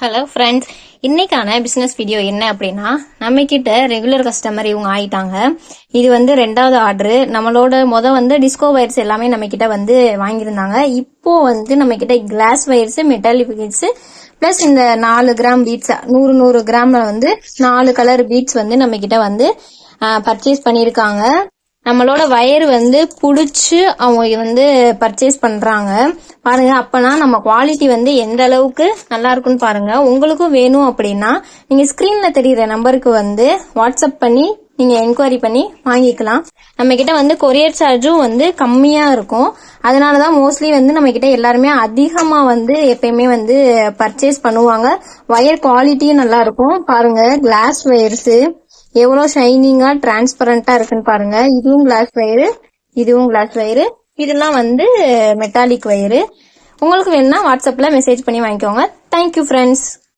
Hello friends இன்னைக்கான business video என்ன அப்படின்னா நம்ம கிட்ட ரெகுலர் கஸ்டமர் இவங்க ஆயிட்டாங்க. இது வந்து ரெண்டாவது ஆர்டர் நம்மளோட முத வந்து டிஸ்கோ வயர்ஸ் எல்லாமே நம்ம கிட்ட வந்து வாங்கியிருந்தாங்க. இப்போ வந்து நம்ம கிட்ட glass wires metallic beads plus இந்த நாலு கிராம் பீட்ஸ் நூறு நூறு கிராம்ல வந்து நாலு கலர் பீட்ஸ் வந்து நம்ம கிட்ட வந்து பர்ச்சேஸ் பண்ணியிருக்காங்க. நம்மளோட வயர் வந்து புடிச்சு அவங்க வந்து பர்ச்சேஸ் பண்றாங்க. பாருங்க அப்பனா நம்ம குவாலிட்டி வந்து எந்த அளவுக்கு நல்லா இருக்குன்னு பாருங்க. உங்களுக்கும் வேணும் அப்படின்னா நீங்க ஸ்கிரீன்ல தெரியுற நம்பருக்கு வந்து வாட்ஸ்அப் பண்ணி நீங்க என்கொயரி பண்ணி வாங்கிக்கலாம். நம்ம கிட்ட வந்து கொரியர் சார்ஜும் வந்து கம்மியா இருக்கும். அதனாலதான் மோஸ்ட்லி வந்து நம்ம கிட்ட எல்லாருமே அதிகமா வந்து எப்பயுமே வந்து பர்ச்சேஸ் பண்ணுவாங்க. வயர் குவாலிட்டியும் நல்லா இருக்கும். பாருங்க கிளாஸ் ஒயர்ஸ் எவ்வளோ ஷைனிங்கா டிரான்ஸ்பரண்டா இருக்குன்னு பாருங்க. இதுவும் கிளாஸ் வயரு இதுவும் கிளாஸ் வயிறு இதெல்லாம் வந்து மெட்டாலிக் வயிறு உங்களுக்கு வேணும்னா வாட்ஸ்அப்ல மெசேஜ் பண்ணி வாங்கிக்கோங்க. Thank you friends